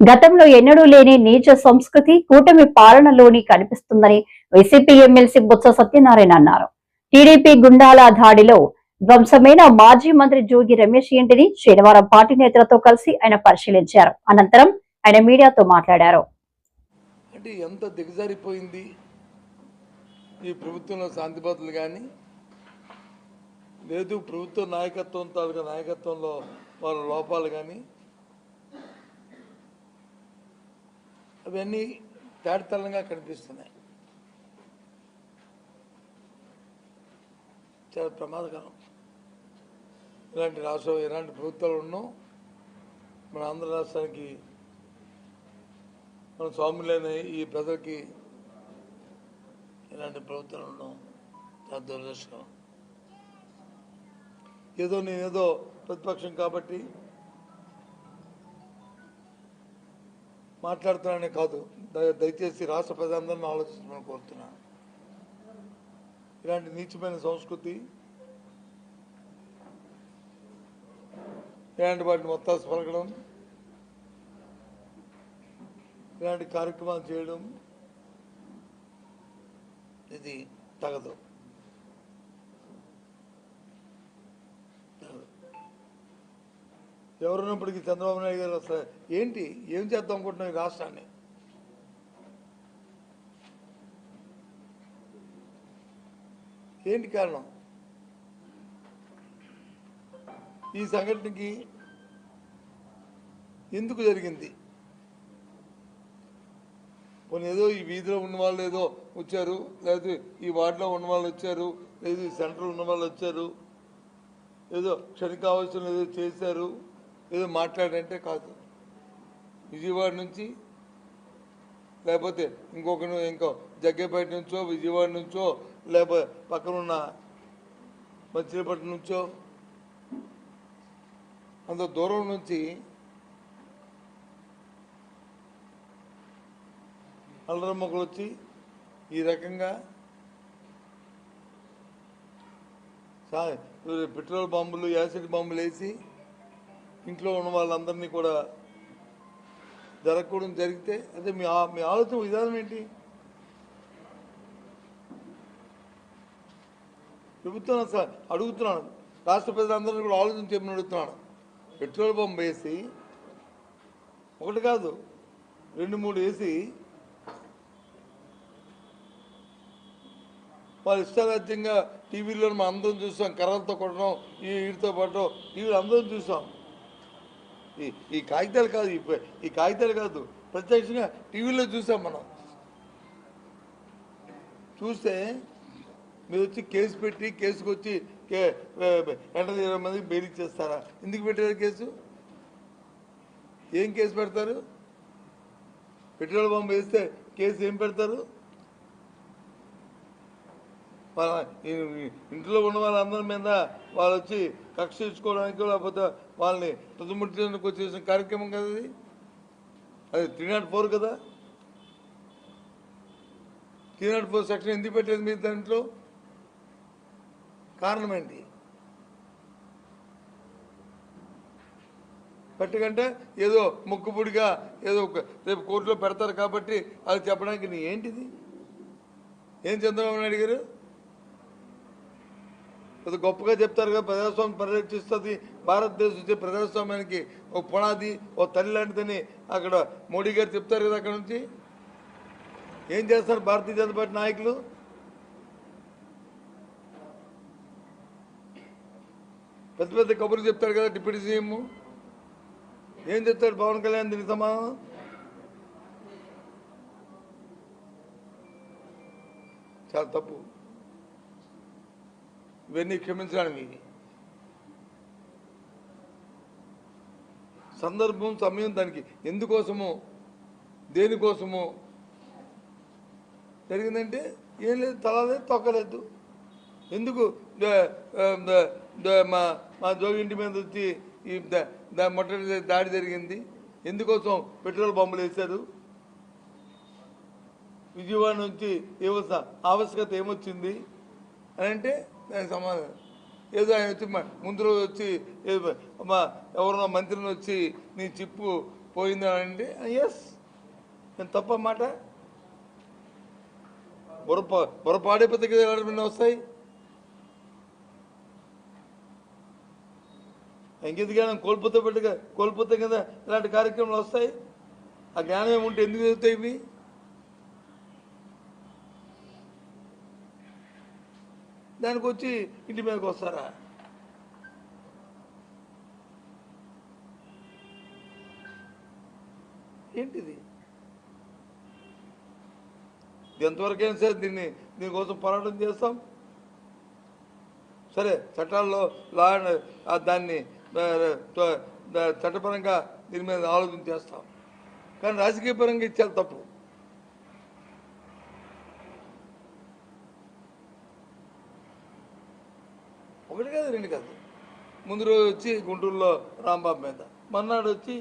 గతంలో ఎన్నడూ లేని నీచ సంస్కృతి కూటమి పాలనలోని కనిపిస్తుందని వైసీపీ ఎమ్మెల్సీ బొత్స సత్యనారాయణ అన్నారు. టీడీపీ గుండాల దాడిలో ధ్వంసమైన మాజీ మంత్రి జోగి రమేష్ ఇంటిని శనివారం పార్టీ నేతలతో కలిసి ఆయన పరిశీలించారు. అనంతరం ఆయన మీడియాతో మాట్లాడారు. అంటే ఎంత దిగజారిపోయింది ఈ ప్రభుత్వంలో శాంతి భద్రతలు కానీ లేదు ప్రభుత్వ నాయకత్వం తాలూకా నాయకత్వంలో వాళ్ళ లోపాలు కానీ అవన్నీ తేటతెల్లంగా కనిపిస్తున్నాయి. చాలా ప్రమాదకరం. ఇలాంటి రాష్ట్రం ఇలాంటి ప్రభుత్వాలు ఉన్నాం మన ఆంధ్ర రాష్ట్రానికి మన స్వాములైన ఈ ప్రజలకి ఇలాంటి ప్రభుత్వాలు ఉండడం చాలా దురదృష్టం ఏదో నేనేదో ప్రతిపక్షం కాబట్టి మాట్లాడుతున్నానే కాదు దయచేసి రాష్ట్ర ప్రజలందరినీ ఆలోచించమని కోరుతున్నాను ఇలాంటి నీచమైన సంస్కృతి ఇలాంటి వాటిని మొత్తాసు పలకడం ఇలాంటి కార్యక్రమాలు చేయడం ఇది తగదు. ఎవరున్నప్పటికీ చంద్రబాబు నాయుడు గారు అసలు ఏంటి? ఏం చేద్దాం అనుకుంటున్నాం ఈ రాష్ట్రాన్ని? ఏంటి కారణం? ఈ సంఘటనకి ఎందుకు జరిగింది? కొన్ని ఏదో ఈ వీధిలో ఉన్న వాళ్ళు ఏదో వచ్చారు లేదా ఈ వార్డులో ఉన్న వాళ్ళు వచ్చారు లేదు ఈ సెంటర్లో ఉన్న వాళ్ళు వచ్చారు ఏదో క్షణికావసరం ఏదో చేశారు. ఏదో మాట్లాడంటే కాదు. విజయవాడ నుంచి లేకపోతే ఇంకొక ఇంకో జగ్గేపేట నుంచో విజయవాడ నుంచో లేకపోతే పక్కనున్న మచిలీపట్నం నుంచో అంత దూరం నుంచి అల్లరి మొక్కలు వచ్చి ఈ రకంగా పెట్రోల్ బాంబులు యాసిడ్ బాంబులు వేసి ఇంట్లో ఉన్న వాళ్ళందరినీ కూడా జరగకూడదు జరిగితే అదే మీ మీ ఆలోచన విధానం ఏంటి? ప్రభుత్వం సార్ అడుగుతున్నాను. రాష్ట్ర ప్రజలందరినీ కూడా ఆలోచన చెప్పని అడుగుతున్నాను. పెట్రోల్ పంప్ వేసి ఒకటి కాదు రెండు మూడు వేసి వాళ్ళు ఇష్టారాజ్యంగా టీవీలో మనం అందరం చూసాం కర్రలతో కొట్టడం ఈ వీటితో పట్టడం టీవీలో అందరం చూసాం. ఈ ఈ కాగితాలు కాదు ఈ కాగితాలు కాదు. ప్రత్యక్షంగా టీవీలో చూసాం మనం. చూస్తే మీరు వచ్చి కేసు పెట్టి కేసుకు వచ్చి కే ఇరవై మందికి బెయిల్ ఇచ్చేస్తారా? ఎందుకు పెట్టారు కేసు? ఏం కేసు పెడతారు? పెట్రోల్ బాంబు వేస్తే కేసు ఏం పెడతారు? వాళ్ళ ఇంట్లో ఉన్న వాళ్ళందరి మీద వాళ్ళు వచ్చి కక్ష తీసుకోవడానికి లేకపోతే వాళ్ళని తుదుముట్టడానికి వచ్చేసిన కార్యక్రమం కదా అది అది త్రీ నాట్ ఫోర్ కదా? త్రీ నాట్ ఫోర్ సెక్షన్ ఎందుకు పెట్టలేదు మీరు దాంట్లో? కారణం ఏంటి? పెట్టకంటే ఏదో ముక్కుపుడిగా ఏదో ఒక- రేపు కోర్టులో పెడతారు కాబట్టి అది చెప్పడానికి నీ ఏంటిది? ఏం చంద్రబాబు నాయుడు గారు? అది గొప్పగా చెప్తారు కదా ప్రజాస్వామ్యం పరిరక్షిస్తుంది భారతదేశం వచ్చే ప్రజాస్వామ్యానికి ఒక పునాది ఓ తల్లి లాంటిదని అక్కడ మోడీ గారు చెప్తారు కదా అక్కడ నుంచి. ఏం చేస్తారు భారతీయ జనతా పార్టీ నాయకులు? పెద్ద పెద్ద కబుర్లు చెప్తారు కదా డిప్యూటీ సీఎం. ఏం చెప్తారు పవన్ కళ్యాణ్ దీనికి సమాధానం? చాలా తప్పు. ఇవన్నీ క్షమించడానికి. సందర్భం సమయం దానికి ఎందుకోసము దేనికోసము జరిగిందంటే ఏం లేదు తలలేదు తొక్కలేదు. ఎందుకు? మా మా జోగింటి మీద వచ్చి ఈ ద- మొట్టమొదటి దాడి జరిగింది. ఎందుకోసం పెట్రోల్ బాంబులు వేశారు? విజయవాడ నుంచి ఏమొస్తా ఆవశ్యకత ఏమొచ్చింది? అని అంటే దానికి సమాధానం. ఏదో ఆయన వచ్చి ముందు రోజు వచ్చి ఏదో ఎవరన్నా మంత్రిని వచ్చి నీ చిప్పు పోయిందంటే ఎస్ నేను తప్ప మాట? బుర్ర బుర్ర పాడైపోతే కదా ఎవరైనా వస్తాయి. ఇంకెందుకైనా కోల్పోతే పెట్టుగా కోల్పోతే కదా ఇలాంటి కార్యక్రమాలు వస్తాయి? ఆ జ్ఞానం ఏముంటే ఎందుకు జరుగుతాయి ఇవి? దానికి వచ్చి ఇంటి మీదకి వస్తారా? ఏంటిది? ఎంతవరకు ఏం సరే దీన్ని దీనికోసం పోరాటం చేస్తాం? సరే చట్టాల్లో లా దాన్ని చట్టపరంగా దీని మీద ఆలోచన చేస్తాం. కానీ రాజకీయ పరంగా తప్పు. ఒకటి కాదు రెండు కాదు. ముందు రోజు వచ్చి గుంటూరులో రాంబాబు మీద మర్నాడు వచ్చి